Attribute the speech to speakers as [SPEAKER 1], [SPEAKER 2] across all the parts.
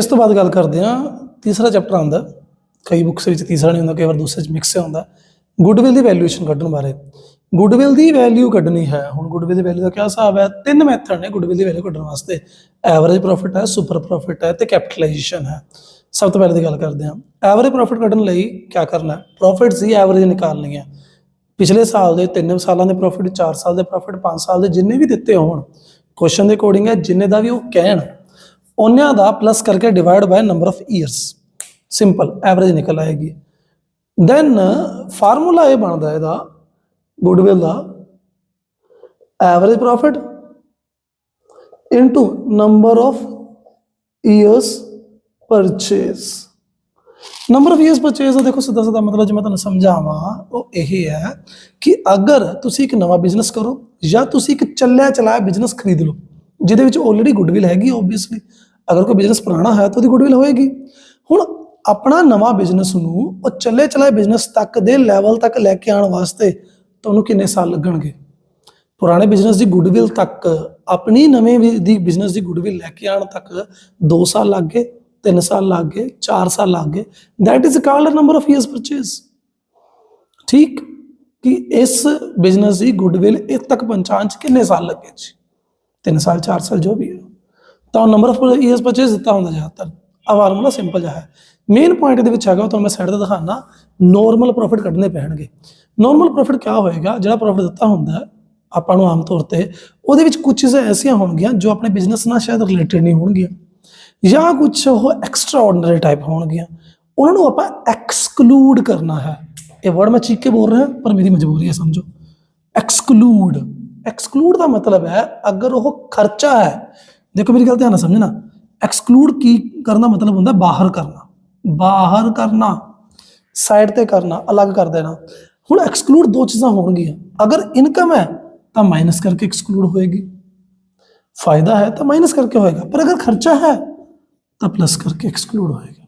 [SPEAKER 1] ਇਸ ਤੋਂ ਬਾਅਦ ਗੱਲ ਕਰਦੇ ਹਾਂ, ਤੀਸਰਾ ਚੈਪਟਰ ਆਉਂਦਾ ਕਈ ਬੁੱਕਸ ਵਿੱਚ ਤੀਸਰਾ ਨਹੀਂ ਹੁੰਦਾ, ਕਈ ਵਾਰ ਦੂਸਰੇ ਚ ਮਿਕਸ ਹੁੰਦਾ ਗੁੱਡਵਿਲ ਦੀ ਵੈਲਿਊਏਸ਼ਨ ਕੱਢਣ ਬਾਰੇ। ਗੁੱਡਵਿਲ ਦੀ ਵੈਲਿਊ ਕੱਢਣੀ ਹੈ। ਹੁਣ ਗੁੱਡਵਿਲ ਦੀ ਵੈਲਿਊ ਦਾ ਕੀ ਹਿਸਾਬ ਹੈ? ਤਿੰਨ ਮੈਥਡ ਨੇ ਗੁੱਡਵਿਲ ਦੀ ਵੈਲਿਊ ਕੱਢਣ ਵਾਸਤੇ। ਐਵਰੇਜ ਪ੍ਰੋਫਿਟ ਹੈ ਸੁਪਰ ਪ੍ਰੋਫਿਟ ਹੈ ਤੇ ਕੈਪੀਟਲਾਈਜੇਸ਼ਨ ਹੈ। ਸਭ ਤੋਂ ਪਹਿਲਾਂ ਦੀ ਗੱਲ ਕਰਦੇ ਹਾਂ। ਐਵਰੇਜ ਪ੍ਰੋਫਿਟ ਕੱਢਣ ਲਈ ਕੀ ਕਰਨਾ ਹੈ? ਪ੍ਰੋਫਿਟ ਦੀ ਐਵਰੇਜ ਨਿਕਾਲਣੀ ਹੈ। ਪਿਛਲੇ ਸਾਲ ਦੇ 3 ਸਾਲਾਂ ਦੇ ਪ੍ਰੋਫਿਟ 4 ਸਾਲ ਦੇ ਪ੍ਰੋਫਿਟ 5 ਸਾਲ ਦੇ ਜਿੰਨੇ ਵੀ ਦਿੱਤੇ ਹੋਣ ਕੁਐਸਚਨ ਦੇ ਅਕੋਰਡਿੰਗ ਹੈ, ਜਿੰਨੇ ਦਾ ਵੀ ਉਹ ਕਹਿਣ। ਉਹਨਾਂ ਦਾ ਪਲੱਸ ਕਰਕੇ divide by number of years simple average ਨਿਕਲ ਆਏਗੀ। ਦੈਨ ਫਾਰਮੂਲਾ ਇਹ ਬਣਦਾ ਇਹਦਾ goodwill the. Average profit into number of years purchase number of years purchase ਦਾ ਦੇਖੋ ਸਿੱਧਾ ਸਿੱਧਾ ਮਤਲਬ ਜੇ ਮੈਂ ਤੁਹਾਨੂੰ ਸਮਝਾਵਾਂ, ਉਹ ਇਹ ਹੈ ਕਿ ਅਗਰ ਤੁਸੀਂ ਇੱਕ ਨਵਾਂ ਬਿਜ਼ਨਸ ਕਰੋ ਜਾਂ ਤੁਸੀਂ ਇੱਕ ਚੱਲਿਆ ਚਲਾਇਆ ਬਿਜ਼ਨਸ ਖਰੀਦ ਲਓ, ਜਿਹਦੇ ਵਿੱਚ ਆਲਰੇਡੀ ਗੁੱਡਵਿਲ ਹੈਗੀ ਓਬਵੀਅਸਲੀ ਅਗਰ ਕੋਈ ਬਿਜ਼ਨਸ ਪੁਰਾਣਾ ਹੈ ਤਾਂ ਉਹਦੀ ਗੁੱਡਵਿਲ ਹੋਏਗੀ। ਹੁਣ ਆਪਣਾ ਨਵਾਂ ਬਿਜ਼ਨਸ ਨੂੰ ਉਹ ਚੱਲੇ ਚਲਾਏ ਬਿਜ਼ਨਸ ਤੱਕ ਦੇ ਲੈਵਲ ਤੱਕ ਲੈ ਕੇ ਆਉਣ ਵਾਸਤੇ ਤੁਹਾਨੂੰ ਕਿੰਨੇ ਸਾਲ ਲੱਗਣਗੇ? ਪੁਰਾਣੇ ਬਿਜ਼ਨਸ ਦੀ ਗੁੱਡਵਿਲ ਤੱਕ, ਆਪਣੀ ਨਵੇਂ ਦੀ ਬਿਜ਼ਨਸ ਦੀ ਗੁੱਡਵਿਲ ਲੈ ਕੇ ਆਉਣ ਤੱਕ 2 ਸਾਲ ਲੱਗ ਗਏ 3 ਸਾਲ ਲੱਗ ਗਏ 4 ਸਾਲ ਲੱਗ ਗਏ। That is called number of years purchase ਠੀਕ ਕਿ ਇਸ ਬਿਜ਼ਨਸ ਦੀ ਗੁੱਡਵਿਲ ਇੱਥੇ ਤੱਕ ਪਹੁੰਚਾਉਣ ਚ ਕਿੰਨੇ ਸਾਲ ਲੱਗੇ ਜੀ? 3 ਸਾਲ 4 ਸਾਲ ਜੋ ਵੀ ਹੈ। ਤਾਂ ਨੰਬਰ ਆਫ years purchase ਦਿੱਤਾ ਹੁੰਦਾ ਜ਼ਿਆਦਾਤਰ ਆ ਫਾਰਮੂਲਾ ਸਿੰਪਲ ਜਿਹਾ ਹੈ। ਮੇਨ ਪੁਆਇੰਟ ਦੇ ਵਿੱਚ ਹੈਗਾ, ਉਹ ਤੁਹਾਨੂੰ ਮੈਂ ਸਾਈਡ ਤੇ ਦਿਖਾਣਾ ਨੋਰਮਲ ਪ੍ਰੋਫਿਟ ਕੱਢਣੇ ਪੈਣਗੇ। ਨੋਰਮਲ ਪ੍ਰੋਫਿਟ ਕਿਆ ਹੋਏਗਾ? ਜਿਹੜਾ ਪ੍ਰੋਫਿਟ ਦਿੱਤਾ ਹੁੰਦਾ ਆਪਾਂ ਨੂੰ ਆਮ ਤੌਰ ਤੇ, ਉਹਦੇ ਵਿੱਚ ਕੁਝ ਚੀਜ਼ਾਂ ਐਸੀਆਂ ਹੋਣਗੀਆਂ ਜੋ ਆਪਣੇ ਬਿਜ਼ਨਸ ਨਾਲ ਸ਼ਾਇਦ ਰਿਲੇਟਡ ਨਹੀਂ ਹੋਣਗੀਆਂ। ਜਾਂ ਕੁਝ ਉਹ ਐਕਸਟਰਾ ਆਰਡੀਨਰੀ ਟਾਈਪ ਹੋਣਗੀਆਂ। ਉਹਨਾਂ ਨੂੰ ਆਪਾਂ ਐਕਸਕਲੂਡ ਕਰਨਾ ਹੈ। ਇਹ ਵਰਡ ਮੈਂ ਚੀਕ ਕੇ ਬੋਲ ਰਿਹਾ, ਪਰ ਮੇਰੀ ਮਜਬੂਰੀ ਹੈ, ਸਮਝੋ। ਐਕਸਕਲੂਡ ਐਕਸਕਲੂਡ ਦਾ ਮਤਲਬ ਹੈ, ਅਗਰ ਉਹ ਖਰਚਾ ਹੈ ਦੇਖੋ ਮੇਰੀ ਗੱਲ ਧਿਆਨ ਨਾਲ ਸਮਝਣਾ ਐਕਸਕਲੂਡ ਕੀ ਕਰਨ ਦਾ ਮਤਲਬ ਹੁੰਦਾ ਬਾਹਰ ਕਰਨਾ ਬਾਹਰ ਕਰਨਾ ਸਾਈਡ ਤੇ ਕਰਨਾ ਅਲੱਗ ਕਰ ਦੇਣਾ ਹੁਣ ਐਕਸਕਲੂਡ ਦੋ ਚੀਜ਼ਾਂ ਹੋਣਗੀਆਂ ਅਗਰ ਇਨਕਮ ਹੈ ਤਾਂ ਮਾਈਨਸ ਕਰਕੇ ਐਕਸਕਲੂਡ ਹੋਏਗੀ ਫਾਇਦਾ ਹੈ ਤਾਂ ਮਾਈਨਸ ਕਰਕੇ ਹੋਏਗਾ ਪਰ ਅਗਰ ਖਰਚਾ ਹੈ ਤਾਂ ਪਲੱਸ ਕਰਕੇ ਐਕਸਕਲੂਡ ਹੋਏਗਾ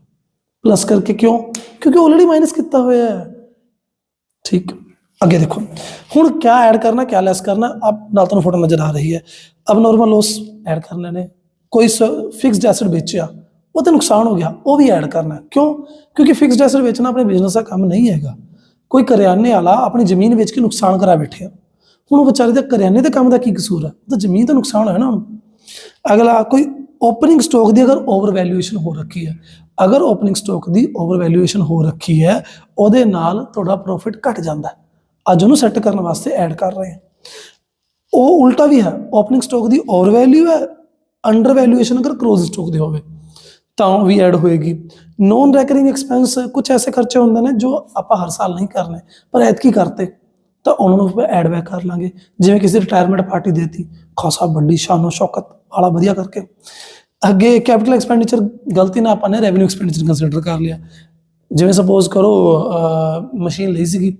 [SPEAKER 1] ਪਲੱਸ ਕਰਕੇ ਕਿਉਂ ਕਿਉਂਕਿ ਆਲਰੇਡੀ ਮਾਈਨਸ ਕੀਤਾ ਹੋਇਆ ਹੈ ठीक। ਅੱਗੇ ਦੇਖੋ, ਹੁਣ ਕਿਆ ਐਡ ਕਰਨਾ, ਕਿਆ ਲੈਸ ਕਰਨਾ ਆਪ ਨਾਲ ਤੁਹਾਨੂੰ ਫੋਟੋ ਨਜ਼ਰ ਆ ਰਹੀ ਹੈ। ਅਬ ਨਾਰਮਲ ਲੋਸ ਐਡ ਕਰ ਨੇ ਕੋਈ ਫਿਕਸਡ ਐਸੈਟ ਵੇਚਿਆ, ਉਹ ਤੇ ਨੁਕਸਾਨ ਹੋ ਗਿਆ, ਉਹ ਵੀ ਐਡ ਕਰਨਾ। ਕਿਉਂ? ਕਿਉਂਕਿ ਫਿਕਸਡ ਐਸੈਟ ਵੇਚਣਾ ਆਪਣੇ ਬਿਜ਼ਨਸ ਦਾ ਕੰਮ ਨਹੀਂ ਹੈਗਾ। ਕੋਈ ਕਰਿਆਨੇ ਵਾਲਾ ਆਪਣੀ ਜ਼ਮੀਨ ਵੇਚ ਕੇ ਨੁਕਸਾਨ ਕਰਾ ਬੈਠਿਆ। ਹੁਣ ਉਹ ਵਿਚਾਰੇ ਦਾ ਕਰਿਆਨੇ ਦੇ ਕੰਮ ਦਾ ਕੀ ਕਸੂਰ ਹੈ? ਤਾਂ ਜ਼ਮੀਨ ਦਾ ਨੁਕਸਾਨ ਹੋਇਆ ਨਾ ਉਹਨੂੰ ਅਗਲਾ, ਕੋਈ ਓਪਨਿੰਗ ਸਟਾਕ ਦੀ ਅਗਰ ਓਵਰ ਵੈਲਿਊਏਸ਼ਨ ਹੋ ਰੱਖੀ ਹੈ, ਅਗਰ ਓਪਨਿੰਗ ਸਟਾਕ ਦੀ ਓਵਰ ਵੈਲਿਊਏਸ਼ਨ ਹੋ ਰੱਖੀ ਹੈ, ਉਹਦੇ ਨਾਲ ਤੁਹਾਡਾ ਪ੍ਰੋਫਿਟ ਘਟ ਜਾਂਦਾ ਅੱਜ ਉਹਨੂੰ ਸੈੱਟ ਕਰਨ ਵਾਸਤੇ ਐਡ ਕਰ ਰਹੇ ਹਾਂ। ਉਹ ਉਲਟਾ ਵੀ ਹੈ ਓਪਨਿੰਗ ਸਟਾਕ ਦੀ ਓਵਰ ਵੈਲਿਊ ਹੈ ਅੰਡਰ ਵੈਲਿਊਏਸ਼ਨ ਅਗਰ ਕਲੋਜ਼ ਸਟਾਕ ਦੀ ਹੋਵੇ, ਤਾਂ ਉਹ ਵੀ ਐਡ ਹੋਏਗੀ। ਨੋਨ ਰੈਕਰਿੰਗ ਐਕਸਪੈਂਸ ਕੁਝ ਐਸੇ ਖਰਚੇ ਹੁੰਦੇ ਨੇ ਜੋ ਆਪਾਂ ਹਰ ਸਾਲ ਨਹੀਂ ਕਰਨੇ, ਪਰ ਐਤਕੀ ਕਰਤੇ, ਤਾਂ ਉਹਨਾਂ ਨੂੰ ਆਪਾਂ ਐਡ ਬੈਕ ਕਰ ਲਾਂਗੇ। ਜਿਵੇਂ ਕਿਸੇ ਰਿਟਾਇਰਮੈਂਟ ਪਾਰਟੀ ਦੇਤੀ, ਖਾਸਾ ਵੱਡੀ ਸ਼ਾਨੋ ਸ਼ੌਕਤ ਵਾਲਾ ਵਧੀਆ ਕਰਕੇ। ਅੱਗੇ ਕੈਪੀਟਲ ਐਕਸਪੈਂਡੀਚਰ ਗਲਤੀ ਨਾਲ ਆਪਾਂ ਨੇ ਰੈਵਨਿਊ ਐਕਸਪੈਂਡੀਚਰ ਕੰਸੀਡਰ ਕਰ ਲਿਆ। ਜਿਵੇਂ ਸਪੋਜ਼ ਕਰੋ ਮਸ਼ੀਨ ਲਈ ਸੀਗੀ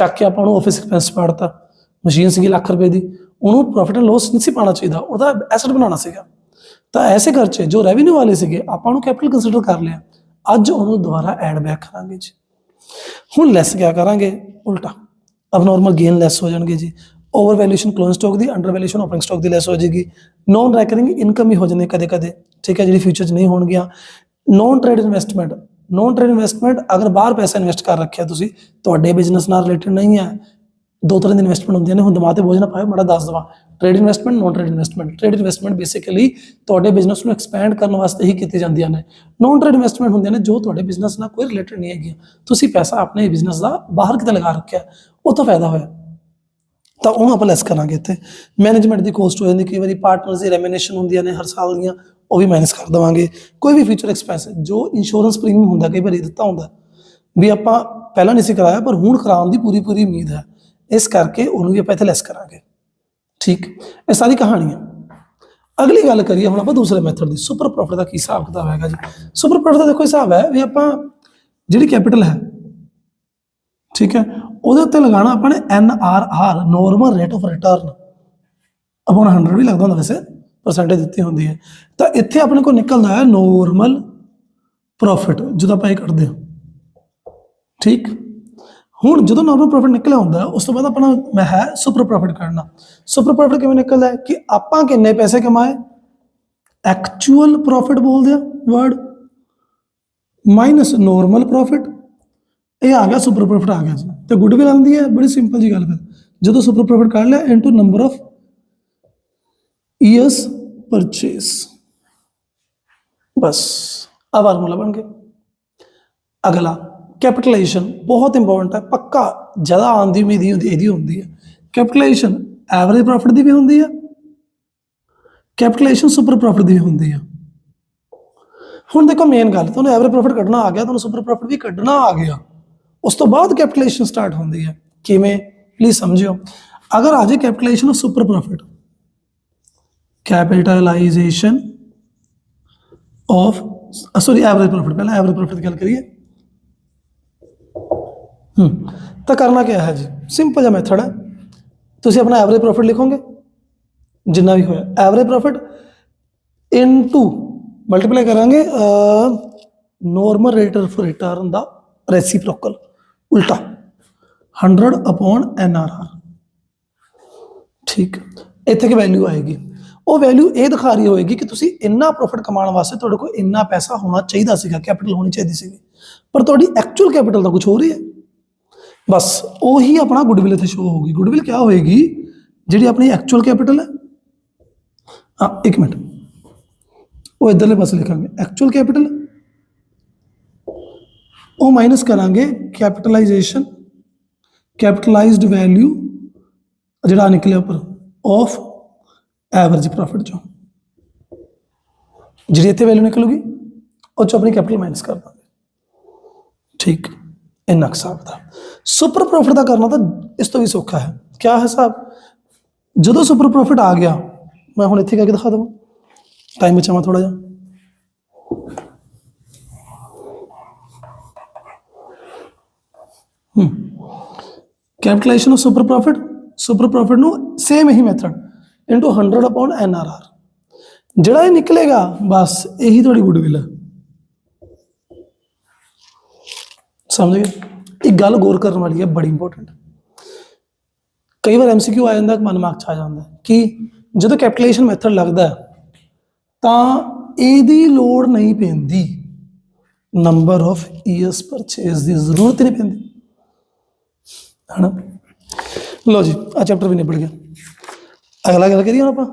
[SPEAKER 1] ਚੱਕ ਕੇ ਆਪਾਂ ਨੂੰ ਆਫਿਸ ਐਕਸਪੈਂਸ ਪਾੜਤਾ ਮਸ਼ੀਨ ਸੀਗੀ ਲੱਖ ਰੁਪਏ ਦੀ। ਉਹਨੂੰ ਪ੍ਰੋਫਿਟ ਐਂਡ ਲਾਸ ਨਹੀਂ ਸੀ ਪਾਣਾ ਚਾਹੀਦਾ। ਉਹਦਾ ਐਸੈਟ ਬਣਾਉਣਾ ਸੀਗਾ। ਤਾਂ ਐਸੇ ਖਰਚੇ ਜੋ ਰੈਵਨਿਊ ਵਾਲੇ ਸੀਗੇ, ਆਪਾਂ ਨੂੰ ਕੈਪੀਟਲ ਕੰਸੀਡਰ ਕਰ ਲਿਆ। ਅੱਜ ਉਹਨੂੰ ਦੁਬਾਰਾ ਐਡ ਬੈਕ ਕਰਾਂਗੇ ਜੀ। ਹੁਣ ਲੈਸ ਕਿਆ ਕਰਾਂਗੇ? ਉਲਟਾ। ਅਬਨੋਰਮਲ ਗੇਨ ਲੈਸ ਹੋ ਜਾਣਗੇ ਜੀ। ਓਵਰ ਵੈਲਿਊਏਸ਼ਨ ਕਲੋਜ਼ ਸਟਾਕ ਦੀ ਅੰਡਰ ਵੈਲਿਊਏਸ਼ਨ ਓਪਨਿੰਗ ਸਟਾਕ ਦੀ ਲੈਸ ਹੋ ਜਾਏਗੀ। ਨੋਨ ਰੈਕਰਿੰਗ ਇਨਕਮ ਹੀ ਹੋ ਜਾਂਦੇ ਕਦੇ ਕਦੇ ਠੀਕ ਹੈ, ਜਿਹੜੀ ਫਿਊਚਰ 'ਚ ਨਹੀਂ ਹੋਣਗੀਆਂ। Non trade investment non trade investment ਅਗਰ ਬਾਹਰ ਪੈਸਾ ਇਨਵੈਸਟ ਕਰ ਰੱਖਿਆ ਤੁਸੀਂ, ਤੁਹਾਡੇ ਬਿਜ਼ਨਸ ਨਾਲ ਰਿਲੇਟਡ ਨਹੀਂ ਹੈ। ਦੋ ਤਰ੍ਹਾਂ ਦੀ ਇਨਵੈਸਟਮੈਂਟ ਹੁੰਦੀਆਂ ਨੇ, ਹੁਣ ਦਿਮਾਗ ਤੇ ਬੋਝ ਨਾ ਪਾਇਓ, ਮਾੜਾ ਦੱਸ ਦਵਾਂ। Trade investment non trade investment trade investment basically ਤੁਹਾਡੇ ਬਿਜ਼ਨਸ ਨੂੰ ਐਕਸਪੈਂਡ ਕਰਨ ਵਾਸਤੇ ਹੀ ਕੀਤੀ ਜਾਂਦੀਆਂ ਨੇ। ਨੋਨ ਟ੍ਰੇਡ ਇਨਵੈਸਟਮੈਂਟ ਹੁੰਦੀਆਂ ਨੇ ਜੋ ਤੁਹਾਡੇ ਬਿਜ਼ਨਸ ਨਾਲ ਕੋਈ ਰਿਲੇਟਡ ਨਹੀਂ ਹੈਗੀਆਂ। ਤੁਸੀਂ ਪੈਸਾ ਆਪਣੇ ਬਿਜ਼ਨਸ ਦਾ ਬਾਹਰ ਕਿਤੇ ਲਗਾ ਰੱਖਿਆ ਉਹ ਤਾਂ ਫਾਇਦਾ ਹੋਇਆ। ਤਾਂ ਉਹਨੂੰ ਆਪਾਂ ਲੈਸ ਕਰਾਂਗੇ ਇੱਥੇ। ਮੈਨੇਜਮੈਂਟ ਦੀ ਕੋਸਟ ਹੋ ਜਾਂਦੀ, ਕਈ ਵਾਰੀ ਪਾਰਟਨਰਸ ਦੀ ਰੈਮਿਨੇਸ਼ਨ ਹੁੰਦੀਆਂ ਨੇ ਹਰ ਸਾਲ ਦੀਆਂ ਉਹ ਵੀ ਮਾਈਨਸ ਕਰ ਦੇਵਾਂਗੇ। ਕੋਈ ਵੀ ਫਿਊਚਰ ਐਕਸਪੈਂਸ ਜੋ ਇੰਸ਼ੋਰੈਂਸ ਪ੍ਰੀਮੀਅਮ ਹੁੰਦਾ, ਕਈ ਵਾਰੀ ਦਿੱਤਾ ਹੁੰਦਾ। ਵੀ ਆਪਾਂ ਪਹਿਲਾਂ ਨਹੀਂ ਸੀ ਕਰਾਇਆ, ਪਰ ਹੁਣ ਕਰਾਉਣ ਦੀ ਪੂਰੀ ਪੂਰੀ ਉਮੀਦ ਹੈ। ਇਸ ਕਰਕੇ ਉਹਨੂੰ ਵੀ ਆਪਾਂ ਇੱਥੇ ਲੈਸ ਕਰਾਂਗੇ। ਠੀਕ? ਇਹ ਸਾਰੀ ਕਹਾਣੀ ਹੈ ਅਗਲੀ ਗੱਲ ਕਰੀਏ, ਹੁਣ ਆਪਾਂ ਦੂਸਰੇ ਮੈਥਡ ਦੀ। ਸੁਪਰ ਪ੍ਰੋਫਿਟ ਦਾ ਕੀ ਹਿਸਾਬ ਕਿਤਾਬ ਹੈਗਾ ਜੀ? ਸੁਪਰ ਪ੍ਰੋਫਿਟ ਦਾ ਦੇਖੋ ਹਿਸਾਬ ਹੈ ਵੀ ਆਪਾਂ ਜਿਹੜੀ ਕੈਪੀਟਲ ਹੈ, ਠੀਕ ਹੈ, ਉਹਦੇ ਉੱਤੇ ਲਗਾਉਣਾ ਆਪਾਂ ਨੇ N R R normal rate of return ਆਪਾਂ ਨੂੰ 100 ਵੀ ਲੱਗਦਾ ਹੁੰਦਾ ਵੈਸੇ। ਪਰਸੈਂਟੇਜ ਦਿੱਤੀ ਹੁੰਦੀ ਹੈ। ਤਾਂ ਇੱਥੇ ਆਪਣੇ ਕੋਲ ਨਿਕਲਦਾ ਹੈ ਨੋਰਮਲ ਪ੍ਰੋਫਿਟ ਜਦੋਂ ਆਪਾਂ ਇਹ ਕੱਢਦੇ ਹਾਂ। ਠੀਕ? ਹੁਣ ਜਦੋਂ ਨਾਰਮਲ ਪ੍ਰੋਫਿਟ ਨਿਕਲਿਆ ਹੁੰਦਾ ਉਸ ਤੋਂ ਬਾਅਦ ਆਪਣਾ ਮੈਂ ਹੈ ਸੁਪਰ ਪ੍ਰੋਫਿਟ ਕਰਨਾ ਸੁਪਰ ਪ੍ਰੋਫਿਟ ਕਿਵੇਂ ਨਿਕਲਦਾ ਹੈ? ਕਿ ਆਪਾਂ ਕਿੰਨੇ ਪੈਸੇ ਕਮਾਏ? ਐਕਚੁਅਲ ਪ੍ਰੋਫਿਟ ਬੋਲਦੇ ਆ ਵਰਡ ਮਾਈਨਸ ਨਾਰਮਲ ਪ੍ਰੋਫਿਟ ਇਹ ਆ ਗਿਆ ਸੁਪਰ ਪ੍ਰੋਫਿਟ ਆ ਗਿਆ ਜੀ। ਤੇ ਗੁੱਡਵਿਲ ਆਉਂਦੀ ਹੈ, ਬੜੀ ਸਿੰਪਲ ਜੀ ਗੱਲ ਫਿਰ ਜਦੋਂ ਸੁਪਰ ਪ੍ਰੋਫਿਟ ਕੱਢ ਲਿਆ into number of years purchase ਬਸ ਆ ਫਾਰਮੂਲਾ ਬਣ ਗਿਆ ਅਗਲਾ ਕੈਪੀਟਲਾਈਜੇਸ਼ਨ ਬਹੁਤ ਇੰਪੋਰਟੈਂਟ ਹੈ ਪੱਕਾ ਜ਼ਿਆਦਾ ਆਉਣ ਦੀ ਉਮੀਦ ਹੀ ਹੁੰਦੀ ਇਹਦੀ ਹੁੰਦੀ ਹੈ ਕੈਪੀਟਲਾਈਜੇਸ਼ਨ ਐਵਰੇਜ ਪ੍ਰੋਫਿਟ ਦੀ ਵੀ ਹੁੰਦੀ ਹੈ ਕੈਪੀਟਲਾਈਜੇਸ਼ਨ ਸੁਪਰ ਪ੍ਰੋਫਿਟ ਦੀ ਵੀ ਹੁੰਦੀ ਹੈ ਹੁਣ ਦੇਖੋ ਮੇਨ ਗੱਲ ਤੁਹਾਨੂੰ ਐਵਰੇਜ ਪ੍ਰੋਫਿਟ ਕੱਢਣਾ ਆ ਗਿਆ ਤੁਹਾਨੂੰ ਸੁਪਰ ਪ੍ਰੋਫਿਟ ਵੀ ਕੱਢਣਾ ਆ ਗਿਆ ਉਸ ਤੋਂ ਬਾਅਦ ਕੈਪੀਟਲਾਈਜੇਸ਼ਨ ਸਟਾਰਟ ਹੁੰਦੀ ਹੈ ਕਿਵੇਂ ਪਲੀਜ਼ ਸਮਝਿਓ ਅਗਰ ਆ ਜਾਏ capitalisation of super profit capitalisation of sorry average profit ਪਹਿਲਾਂ ਐਵਰੇਜ ਪ੍ਰੋਫਿਟ ਦੀ ਗੱਲ ਕਰੀਏ। ਹਮ ਤਾਂ ਕਰਨਾ ਕੀ ਹੈ ਜੀ? ਸਿੰਪਲ ਜਿਹਾ ਮੈਥਡ ਹੈ। ਤੁਸੀਂ ਆਪਣਾ ਐਵਰੇਜ ਪ੍ਰੋਫਿਟ ਲਿਖੋਗੇ, ਜਿੰਨਾ ਵੀ ਹੋਇਆ। ਐਵਰੇਜ ਪ੍ਰੋਫਿਟ ਇਨਟੂ ਮਲਟੀਪਲਾਈ ਕਰਾਂਗੇ ਨੋਰਮਲ ਰੇਟ ਆਫ ਰਿਟਰਨ ਦਾ ਰੈਸੀਪ੍ਰੋਕਲ ਉਲਟਾ। 100 ਅਪਨ ਐਨਆਰਆਰ ਠੀਕ। ਇੱਥੇ ਕੀ ਵੈਲਿਊ ਆਏਗੀ? ਉਹ ਵੈਲਿਊ ਇਹ ਦਿਖਾ ਰਹੀ ਹੋਏਗੀ ਕਿ ਤੁਸੀਂ ਇੰਨਾ ਪ੍ਰੋਫਿਟ ਕਮਾਉਣ ਵਾਸਤੇ ਤੁਹਾਡੇ ਕੋਲ ਇੰਨਾ ਪੈਸਾ ਹੋਣਾ ਚਾਹੀਦਾ ਸੀਗਾ ਕੈਪੀਟਲ ਹੋਣੀ ਚਾਹੀਦੀ ਸੀਗੀ। ਪਰ ਤੁਹਾਡੀ ਐਕਚੁਅਲ ਕੈਪੀਟਲ ਤਾਂ ਕੁਝ ਹੋ ਰਹੀ ਹੈ। ਬਸ ਉਹੀ ਆਪਣਾ ਗੁੱਡਵਿਲ ਇੱਥੇ ਸ਼ੋ ਹੋਊਗੀ। ਗੁੱਡਵਿਲ ਕਿਆ ਹੋਏਗੀ? ਜਿਹੜੀ ਆਪਣੀ ਐਕਚੁਅਲ ਕੈਪੀਟਲ ਹੈ। ਹਾਂ, ਇੱਕ ਮਿੰਟ। ਉਹ ਇਧਰਲੇ ਪਾਸੇ ਲਿਖਾਂਗੇ। ਐਕਚੁਅਲ ਕੈਪੀਟਲ ਉਹ ਮਾਈਨਸ ਕਰਾਂਗੇ ਕੈਪੀਟਲਾਈਜੇਸ਼ਨ ਕੈਪੀਟਲਾਈਜ਼ਡ ਵੈਲਿਊ ਜਿਹੜਾ ਨਿਕਲਿਆ ਉੱਪਰ ਆਫ ਐਵਰੇਜ ਪ੍ਰੋਫਿਟ ਚੋਂ ਜਿਹੜੀ ਇੱਥੇ ਵੈਲਿਊ ਨਿਕਲੂਗੀ ਉਹ ਚੋਂ ਆਪਣੀ ਕੈਪੀਟਲ ਮਾਈਨਸ ਕਰ ਦਾਂਗੇ ਠੀਕ ਇੰਨਾ ਕੁ ਹਿਸਾਬ ਦਾ ਸੁਪਰ ਪ੍ਰੋਫਿਟ ਦਾ ਕਰਨਾ ਤਾਂ ਇਸ ਤੋਂ ਵੀ ਸੌਖਾ ਹੈ ਕਿਆ ਹੈ ਹਿਸਾਬ ਜਦੋਂ ਸੁਪਰ ਪ੍ਰੋਫਿਟ ਆ ਗਿਆ ਮੈਂ ਹੁਣ ਇੱਥੇ ਕਰਕੇ ਦਿਖਾ ਦਵਾਂ ਟਾਈਮ ਬਚਾਵਾਂ ਥੋੜਾ ਜਿਹਾ capitalisation of super profit super profit ਨੂੰ ਸੇਮ ਹੀ ਮੈਥਡ ਇਨਟੂ 100 ਅਪਨ ਐਨਆਰਆਰ ਜਿਹੜਾ ਇਹ ਨਿਕਲੇਗਾ, ਬਸ ਇਹੀ ਤੁਹਾਡੀ ਗੁੱਡਵਿਲ ਹੈ ਸਮਝ ਗਏ? ਇੱਕ ਗੱਲ ਗੌਰ ਕਰਨ ਵਾਲੀ ਹੈ ਬੜੀ ਇੰਪੋਰਟੈਂਟ ਕਈ ਵਾਰ ਐਮਸੀਕਿਊ ਆ ਜਾਂਦਾ, ਮਨ ਮਾਰਕ ਚ ਆ ਜਾਂਦਾ। ਕਿ ਜਦੋਂ ਕੈਪੀਟਲਾਈਜੇਸ਼ਨ ਮੈਥਡ ਲੱਗਦਾ, ਤਾਂ ਇਹਦੀ ਲੋੜ ਨਹੀਂ ਪੈਂਦੀ। ਨੰਬਰ ਆਫ ਇਅਰਸ ਪਰਚੇਸ ਦੀ ਜ਼ਰੂਰਤ ਨਹੀਂ ਪੈਂਦੀ। ਹਨਾ? ਲਓ ਜੀ ਆ ਚੈਪਟਰ ਵੀ ਨਿਬੜ ਗਿਆ। ਅਗਲਾ ਗੱਲ ਕਰੀਏ ਹੁਣ ਆਪਾਂ?